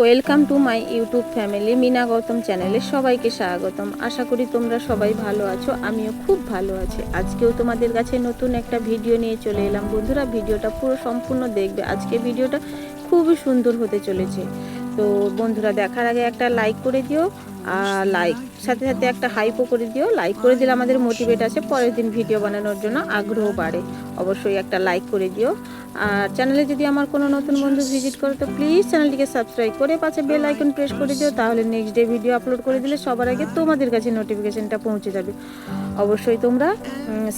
Welcome to my YouTube family, Mina Gautam চ্যানেলে সবাইকে স্বাগতম। আশা করি তোমরা সবাই ভালো আছো, আমিও খুব ভালো আছি। আজকেও তোমাদের কাছে নতুন একটা ভিডিও নিয়ে চলে এলাম। বন্ধুরা, ভিডিওটা পুরো সম্পূর্ণ দেখবে। আজকে ভিডিওটা খুবই সুন্দর হতে চলেছে। তো বন্ধুরা, দেখার আগে একটা লাইক করে দিও, আর লাইক সাথে সাথে একটা হাইপও করে দিও। লাইক করে দিলে আমাদের মোটিভেট আছে পরের দিন ভিডিও বানানোর জন্য আগ্রহ বাড়ে। অবশ্যই একটা লাইক করে দিও। আর চ্যানেলে যদি আমার কোনো নতুন বন্ধু ভিজিট করো, তো প্লিজ চ্যানেলটিকে সাবস্ক্রাইব করে পাশে বেল আইকন প্রেস করে দিও, তাহলে নেক্সট ডে ভিডিও আপলোড করে দিলে সবার আগে তোমাদের কাছে নোটিফিকেশানটা পৌঁছে যাবে। অবশ্যই তোমরা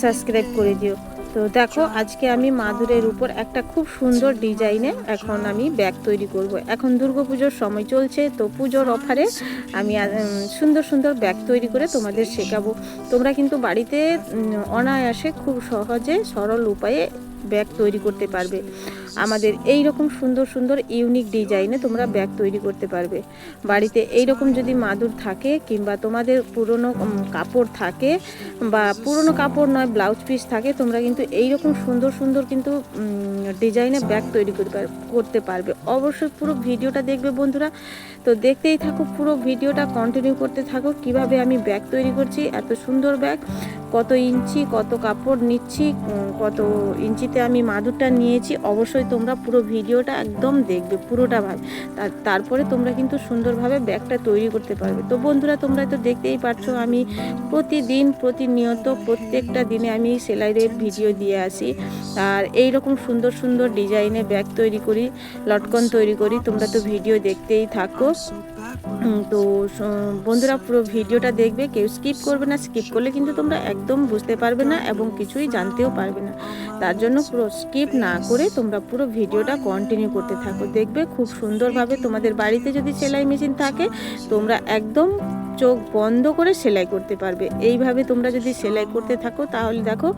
সাবস্ক্রাইব করে দিও। তো দেখো, আজকে আমি মাদুরের উপর একটা খুব সুন্দর ডিজাইনে এখন আমি ব্যাগ তৈরি করব। এখন দুর্গাপুজোর সময় চলছে, তো পুজোর অফারে আমি সুন্দর সুন্দর ব্যাগ তৈরি করে তোমাদের শেখাবো। তোমরা কিন্তু বাড়িতে অনায়াসে খুব সহজে সরল উপায়ে ব্যাগ তৈরি করতে পারবে। আমাদের এই রকম সুন্দর সুন্দর ইউনিক ডিজাইনে তোমরা ব্যাগ তৈরি করতে পারবে। বাড়িতে এই রকম যদি মাদুর থাকে কিংবা তোমাদের পুরনো কাপড় থাকে বা পুরনো কাপড় নয়, ব্লাউজ পিস থাকে, তোমরা কিন্তু এই রকম সুন্দর সুন্দর কিন্তু ডিজাইনে ব্যাগ তৈরি করতে পার- করতে পারবে। অবশ্যই পুরো ভিডিওটা দেখবে বন্ধুরা। তো দেখতেই থাকো, পুরো ভিডিওটা কন্টিনিউ করতে থাকো। কীভাবে আমি ব্যাগ তৈরি করছি, এত সুন্দর ব্যাগ, কত ইঞ্চি, কত কাপড় নিচ্ছি কত ইঞ্চিতে আমি মাদুরটা নিয়েছি, অবশ্যই তোমরা পুরো ভিডিওটা একদম দেখবে, পুরোটা ভাবে। তার- তারপরে তোমরা কিন্তু সুন্দরভাবে ব্যাগটা তৈরি করতে পারবে। তো বন্ধুরা, তোমরা তো দেখতেই পারছ, আমি প্রতিদিন প্রতিনিয়ত প্রত্যেকটা দিনে আমি সেলাইয়ের ভিডিও দিয়ে আসি। আর এই রকম সুন্দর সুন্দর ডিজাইনে ব্যাগ তৈরি করি, লটকন তৈরি করি, তোমরা তো ভিডিও দেখতেই থাকো। তো বন্ধুরা, পুরো ভিডিওটা দেখবে, কেউ স্কিপ করবে না, স্কিপ করলে কিন্তু তোমরা একদম বুঝতে পারবে না এবং কিছুই জানতেও পারবে না। তার জন্য পুরো স্কিপ না করে তোমরা পুরো ভিডিওটা কন্টিনিউ করতে থাকো। দেখবে খুব সুন্দরভাবে তোমাদের বাড়িতে যদি সেলাই মেশিন থাকে, তোমরা একদম চোখ বন্ধ করে সেলাই করতে পারবে। এইভাবে তোমরা যদি সেলাই করতে থাকো, তাহলে দেখো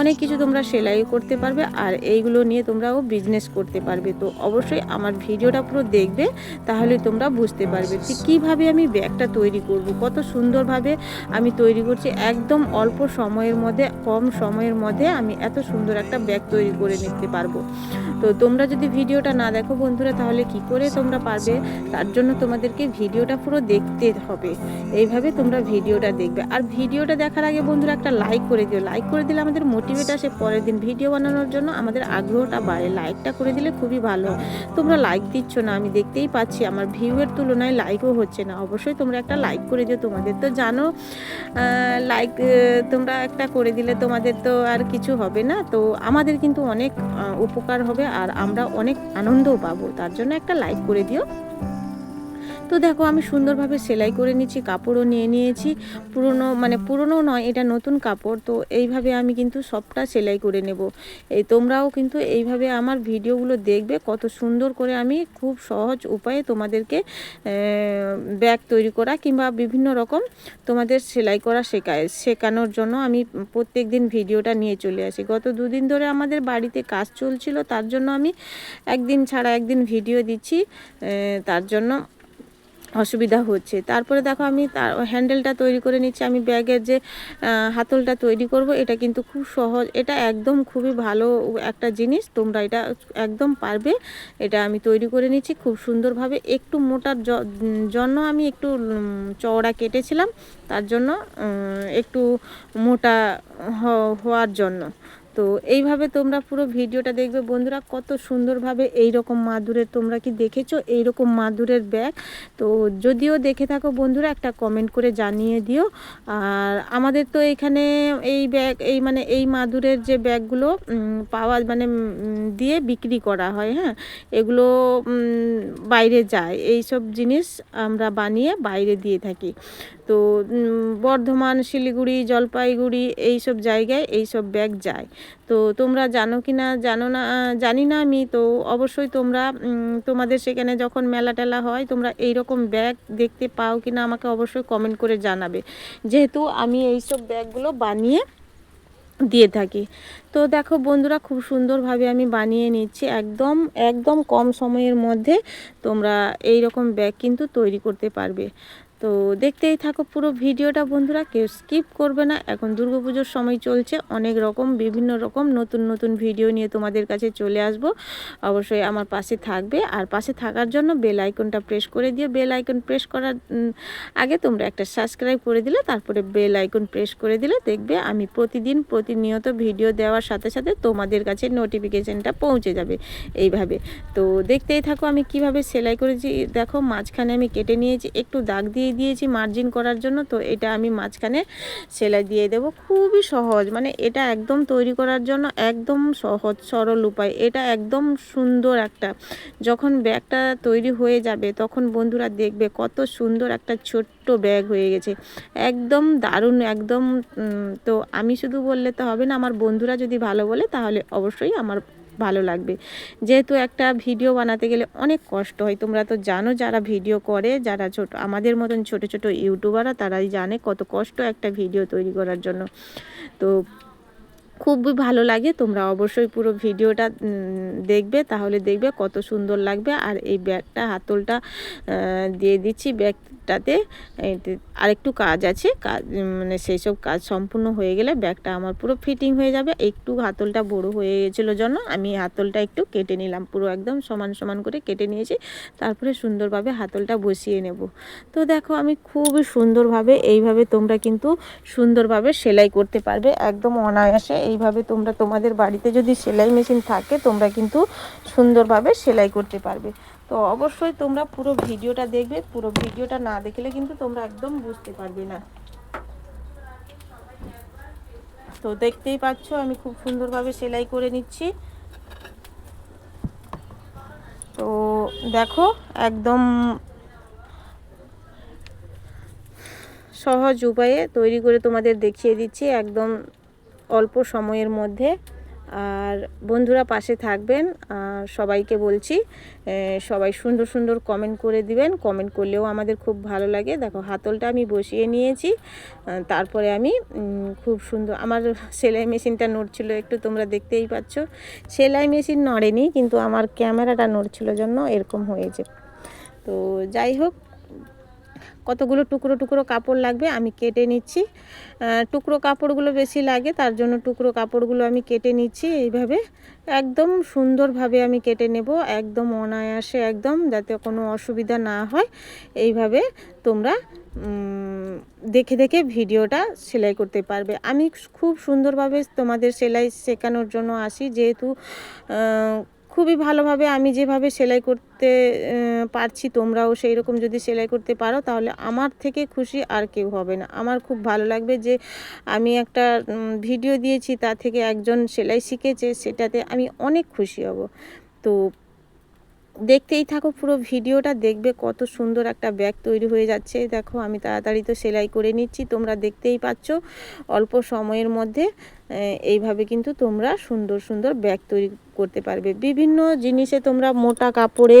অনেক কিছু তোমরা সেলাই করতে পারবে আর এইগুলো নিয়ে তোমরাও বিজনেস করতে পারবে। তো অবশ্যই আমার ভিডিওটা পুরো দেখবে, তাহলে তোমরা বুঝতে পারবে যে কীভাবে আমি ব্যাগটা তৈরি করব। কত সুন্দরভাবে আমি তৈরি করছি। একদম অল্প সময়ের মধ্যে, কম সময়ের মধ্যে আমি এত সুন্দর একটা ব্যাগ তৈরি করে নিতে পারব। তো তোমরা যদি ভিডিওটা না দেখো বন্ধুরা, তাহলে কি করে তোমরা পারবে? তার জন্য তোমাদেরকে ভিডিওটা পুরো দেখতে হবে। এইভাবে তোমরা ভিডিওটা দেখবে। আর ভিডিওটা দেখার আগে বন্ধুরা একটা লাইক করে দিও। লাইক করে দিলে আমাদের মোটিভেট আসে পরের দিন ভিডিও বানানোর জন্য। আমাদের আগ্রহটা বাড়ে। লাইকটা করে দিলে খুবই ভালো। হয় তোমরা লাইক দিচ্ছ না, আমি দেখতেই পাচ্ছি। আমার ভিউয়ের তুলনায় লাইকও হচ্ছে না। অবশ্যই তোমরা একটা লাইক করে দিও তোমাদের। তো জানো লাইক তোমরা একটা করে দিলে তোমাদের তো আর কিছু হবে না। তো আমাদের কিন্তু অনেক উপকার হবে। আর আমরা অনেক আনন্দও পাবো। তার জন্য একটা লাইক করে দিও। তো দেখো, আমি সুন্দরভাবে সেলাই করে নিচ্ছি কাপড়ও নিয়ে নিয়েছি। পুরনো মানে পুরনো নয়, এটা নতুন কাপড়, তো এইভাবে আমি কিন্তু সবটা সেলাই করে নেব। এই তোমরাও কিন্তু এইভাবে আমার ভিডিওগুলো দেখবে, কত সুন্দর করে আমি খুব সহজ উপায়ে তোমাদেরকে ব্যাগ তৈরি করা কিংবা বিভিন্ন রকম তোমাদের সেলাই করা শেখায়, শেখানোর জন্য আমি প্রত্যেক দিন ভিডিওটা নিয়ে চলে আসি। গত দুদিন ধরে আমাদের বাড়িতে কাজ চলছিল, তার জন্য আমি একদিন ছাড়া একদিন ভিডিও দিচ্ছি তার জন্য অসুবিধা হচ্ছে। তারপরে দেখো আমি তার হ্যান্ডেলটা তৈরি করে নিচ্ছি। আমি ব্যাগের যে হাতলটা তৈরি করব, এটা কিন্তু খুব সহজ। এটা একদম খুবই ভালো একটা জিনিস। তোমরা এটা একদম পারবে। এটা আমি তৈরি করে নিচ্ছি খুব সুন্দরভাবে। একটু মোটার জন্য আমি একটু চওড়া কেটেছিলাম। তার জন্য একটু মোটা হওয়ার জন্য। তো এইভাবে তোমরা পুরো ভিডিওটা দেখবে। বন্ধুরা, কত সুন্দরভাবে এই রকম মাদুরের তোমরা কি দেখেছ? এই রকম মাদুরের ব্যাগ। তো যদিও দেখে থাকো বন্ধুরা, একটা কমেন্ট করে জানিয়ে দিও। আর আমাদের তো এখানে এই ব্যাগ, এই মানে এই মাদুরের যে ব্যাগগুলো পাওয়া মানে দিয়ে বিক্রি করা হয় হ্যাঁ? এগুলো বাইরে যায়। এই সব জিনিস আমরা বানিয়ে বাইরে দিয়ে থাকি। তো বর্ধমান, শিলিগুড়ি, জলপাইগুড়ি এই সব জায়গায় এই সব ব্যাগ যায়। তো তোমরা জানো কি না, জানো না, জানি না আমি, তো অবশ্যই তোমরা তোমাদের সেখানে যখন মেলা টেলা হয়, তোমরা এই রকম ব্যাগ দেখতে পাও কি না আমাকে অবশ্যই কমেন্ট করে জানাবে। যেহেতু আমি এই সব ব্যাগগুলো বানিয়ে দিয়ে থাকি। তো দেখো বন্ধুরা, খুব সুন্দরভাবে আমি বানিয়ে নিচ্ছি। একদম একদম কম সময়ের মধ্যে তোমরা এই রকম ব্যাগ কিন্তু তৈরি করতে পারবে। তো দেখতেই থাকো পুরো ভিডিওটা বন্ধুরা, কেউ স্কিপ করবে না। এখন দুর্গাপুজোর সময় চলছে, অনেক রকম, বিভিন্ন রকম নতুন নতুন ভিডিও নিয়ে তোমাদের কাছে চলে আসব। অবশ্যই আমার পাশে থাকবে। আর পাশে থাকার জন্য বেল আইকনটা প্রেস করে দিয়ে বেল আইকন প্রেস করার আগে তোমরা একটা সাবস্ক্রাইব করে দিলে, তারপরে বেল আইকন প্রেস করে দিলে দেখবে আমি প্রতিদিন প্রতিনিয়ত ভিডিও দেওয়ার সাথে সাথে তোমাদের কাছে নোটিফিকেশনটা পৌঁছে যাবে এইভাবে। তো দেখতেই থাকো আমি কীভাবে সেলাই করেছি। দেখো মাঝখানে আমি কেটে নিয়েছি, একটু দাগ দিয়ে দিয়েছি মার্জিন করার জন্য, তো এটা আমি মাঝখানে সেলাই দিয়ে দেব। খুবই সহজ মানে এটা একদম তৈরি করার জন্য একদম সহজ, সরল উপায়। এটা একদম সুন্দর একটা, যখন ব্যাগটা তৈরি হয়ে যাবে, তখন বন্ধুরা দেখবে কত সুন্দর একটা ছোট্ট ব্যাগ হয়ে গেছে। একদম দারুণ, একদম তো আমি শুধু বললে তো হবে না, আমার বন্ধুরা যদি ভালো বলে, তাহলে অবশ্যই আমার ভালো লাগবে। যেহেতু একটা ভিডিও বানাতে গেলে অনেক কষ্ট হয়, তোমরা তো জানো যারা ভিডিও করে, যারা ছোট, আমাদের মতন ছোট ছোট ইউটিউবাররা তারাই জানে কত কষ্ট একটা ভিডিও তৈরি করার জন্য। তো খুবই ভালো লাগে, তোমরা অবশ্যই পুরো ভিডিওটা দেখবে, তাহলে দেখবে কত সুন্দর লাগবে। আর এই ব্যাগটা, হাতলটা দিয়ে দিচ্ছি ব্যাগটাতে আরেকটু কাজ আছে কাজ মানে সেই সব কাজ সম্পূর্ণ হয়ে গেলে ব্যাগটা আমার পুরো ফিটিং হয়ে যাবে। একটু হাতলটা বড় হয়ে গেছিল জন্য আমি হাতলটা একটু কেটে নিলাম, পুরো একদম সমান সমান করে কেটে নিয়েছি। তারপরে সুন্দরভাবে হাতলটা বসিয়ে নেব। তো দেখো আমি খুবই সুন্দরভাবে, এইভাবে তোমরা কিন্তু সুন্দরভাবে সেলাই করতে পারবে। একদম অনায়াসে এইভাবে তোমরা তোমাদের বাড়িতে যদি সেলাই মেশিন থাকে, তোমরা কিন্তু সুন্দরভাবে সেলাই করতে পারবে। তো অবশ্যই তোমরা পুরো ভিডিওটা দেখবে, পুরো ভিডিওটা না দেখলে কিন্তু তোমরা একদম বুঝতে পারবে না। তো দেখতেই পাচ্ছ, আমি খুব সুন্দরভাবে সেলাই করে নিচ্ছি। তো দেখো, একদম সহজ উপায়ে তৈরি করে তোমাদের দেখিয়ে দিচ্ছি, একদম অল্প সময়ের মধ্যে। আর বন্ধুরা পাশে থাকবেন, আর সবাইকে বলছি সবাই সুন্দর সুন্দর কমেন্ট করে দিবেন। কমেন্ট করলেও আমাদের খুব ভালো লাগে। দেখো, হাতলটা আমি বসিয়ে নিয়েছি। তারপরে আমি খুব সুন্দর, আমার সেলাই মেশিনটা নড়ছিল একটু, তোমরা দেখতেই পাচ্ছ। সেলাই মেশিন নড়েনি, কিন্তু আমার ক্যামেরাটা নড়ছিল জন্য এরকম হয়েছে। তো যাই হোক কতগুলো টুকরো টুকরো কাপড় লাগবে আমি কেটে নিচ্ছি। টুকরো কাপড়গুলো বেশি লাগে, তার জন্য টুকরো কাপড়গুলো আমি কেটে নিচ্ছি এইভাবে। একদম সুন্দরভাবে আমি কেটে নেব, একদম অনায়াসে একদম, যাতে কোনো অসুবিধা না হয়। এইভাবে তোমরা দেখে দেখে ভিডিওটা সেলাই করতে পারবে। আমি খুব সুন্দরভাবে তোমাদের সেলাই শেখানোর জন্য আসি, যেহেতু খুবই ভালোভাবে আমি যেভাবে সেলাই করতে পারছি তোমরাও সেই রকম যদি সেলাই করতে পারো তাহলে আমার থেকে খুশি আর কেউ হবে না। আমার খুব ভালো লাগবে যে আমি একটা ভিডিও দিয়েছি তা থেকে একজন সেলাই শিখেছে সেটাতে আমি অনেক খুশি হব। তো দেখতেই থাকো পুরো ভিডিওটা, দেখবে কত সুন্দর একটা ব্যাগ তৈরি হয়ে যাচ্ছে। দেখো আমি তাড়াতাড়ি তো সেলাই করে নিচ্ছি, তোমরা দেখতেই পাচ্ছ অল্প সময়ের মধ্যে এইভাবে কিন্তু তোমরা সুন্দর সুন্দর ব্যাগ তৈরি করতে পারবে। বিভিন্ন জিনিসে তোমরা মোটা কাপড়ে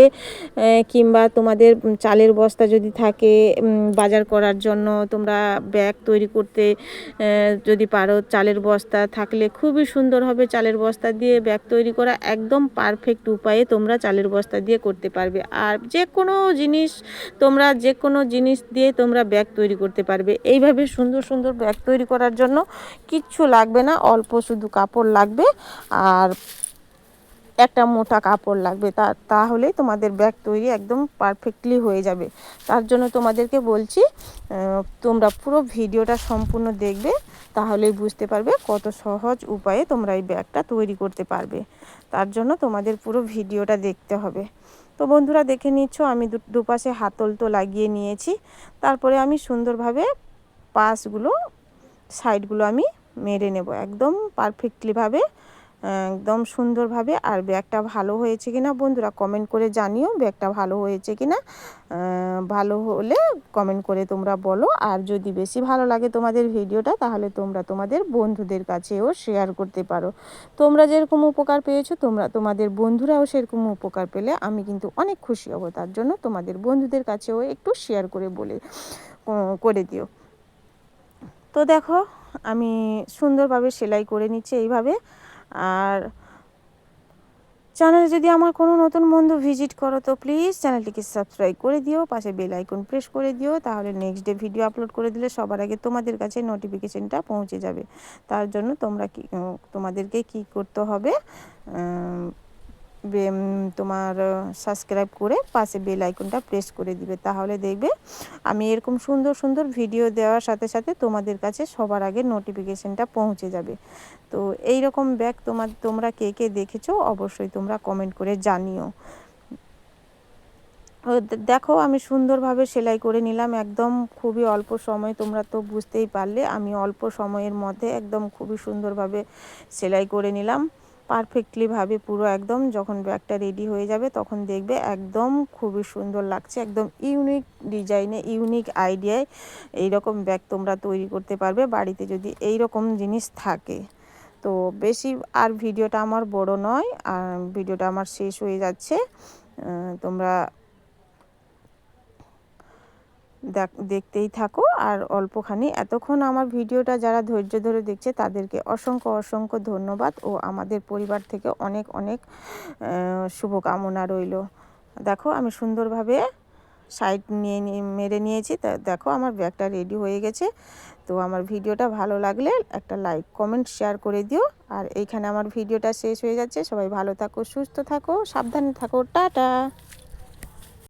কিংবা তোমাদের চালের বস্তা যদি থাকে বাজার করার জন্য তোমরা ব্যাগ তৈরি করতে যদি পারো, চালের বস্তা থাকলে খুবই সুন্দর হবে। চালের বস্তা দিয়ে ব্যাগ তৈরি করা একদম পারফেক্ট উপায়ে তোমরা চালের বস্তা দিয়ে করতে পারবে। আর যে কোনো জিনিস তোমরা যে কোনো জিনিস দিয়ে তোমরা ব্যাগ তৈরি করতে পারবে। এইভাবে সুন্দর সুন্দর ব্যাগ তৈরি করার জন্য কিচ্ছু লাগবে না, অল্প শুধু কাপড় লাগবে। আর একটা মোটা কাপড় লাগবে, তা, তাহলেই তোমাদের ব্যাগ তৈরি একদম পারফেক্টলি হয়ে যাবে। তার জন্য তোমাদেরকে বলছি তোমরা পুরো ভিডিওটা সম্পূর্ণ দেখবে, তাহলেই বুঝতে পারবে কত সহজ উপায়ে তোমরা এই ব্যাগটা তৈরি করতে পারবে। তার জন্য তোমাদের পুরো ভিডিওটা দেখতে হবে। তো বন্ধুরা, দেখে নিচ্ছ, আমি দুপাশে হাতল তো লাগিয়ে নিয়েছি। তারপরে আমি সুন্দরভাবে পাশগুলো সাইডগুলো আমি মেরে নেব, একদম পারফেক্টলিভাবে একদম সুন্দরভাবে আর ব্যাগটা ভালো হয়েছে কিনা বন্ধুরা কমেন্ট করে জানিও, ব্যাগটা ভালো হয়েছে কিনা ভালো হলে কমেন্ট করে তোমরা বলো। আর যদি বেশি ভালো লাগে তোমাদের ভিডিওটা, তাহলে তোমরা তোমাদের বন্ধুদের কাছেও শেয়ার করতে পারো। তোমরা যেরকম উপকার পেয়েছ, তোমরা, তোমাদের বন্ধুরাও সেরকম উপকার পেলে আমি কিন্তু অনেক খুশি হব। তার জন্য তোমাদের বন্ধুদের কাছেও একটু শেয়ার করে বলে করে দিও। তো দেখো, আমি সুন্দরভাবে সেলাই করে নিচ্ছি এইভাবে। আর চ্যানেলে যদি আমার কোনো নতুন বন্ধু ভিজিট করো, তো প্লিজ চ্যানেলটিকে সাবস্ক্রাইব করে দিও, পাশে বেল আইকন প্রেস করে দিও, তাহলে নেক্সট ডে ভিডিও আপলোড করে দিলে সবার আগে তোমাদের কাছে নোটিফিকেশানটা পৌঁছে যাবে। তার জন্য তোমরা কি, তোমাদেরকে কি করতে হবে তোমার সাবস্ক্রাইব করে পাশে বেল আইকনটা প্রেস করে দিবে। তাহলে দেখবে আমি এরকম সুন্দর সুন্দর ভিডিও দেওয়ার সাথে সাথে তোমাদের কাছে সবার আগে নোটিফিকেশনটা পৌঁছে যাবে। তো এই রকম ব্যাগ তোমার, তোমরা কে কে দেখেছ অবশ্যই তোমরা কমেন্ট করে জানিও। দেখো আমি সুন্দরভাবে সেলাই করে নিলাম, একদম খুবই অল্প সময়, তোমরা তো বুঝতেই পারলে। আমি অল্প সময়ের মধ্যে একদম খুবই সুন্দরভাবে সেলাই করে নিলাম। পারফেক্টলিভাবে পুরো একদম যখন ব্যাগটা রেডি হয়ে যাবে তখন দেখবে একদম খুবই সুন্দর লাগছে, একদম ইউনিক ডিজাইনে ইউনিক আইডিয়ায় এইরকম ব্যাগ তোমরা তৈরি করতে পারবে বাড়িতে যদি এই রকম জিনিস থাকে। তো বেশি আর ভিডিওটা আমার বড় নয়, আর ভিডিওটা আমার শেষ হয়ে যাচ্ছে। তোমরা দেখতেই থাকো। আর অল্পখানি। এতক্ষণ আমার ভিডিওটা যারা ধৈর্য ধরে দেখছে, তাদেরকে অসংখ্য অসংখ্য ধন্যবাদ। ও আমাদের পরিবার থেকে অনেক অনেক শুভকামনা রইল। দেখো, আমি সুন্দরভাবে সাইড নিয়ে মেরে নিয়েছি। দেখো, আমার ব্যাগটা রেডি হয়ে গেছে। তো আমার ভিডিওটা ভালো লাগলে একটা লাইক কমেন্ট শেয়ার করে দিও। আর এইখানে আমার ভিডিওটা শেষ হয়ে যাচ্ছে। সবাই ভালো থাকো, সুস্থ থাকো, সাবধানে থাকো। টাটা!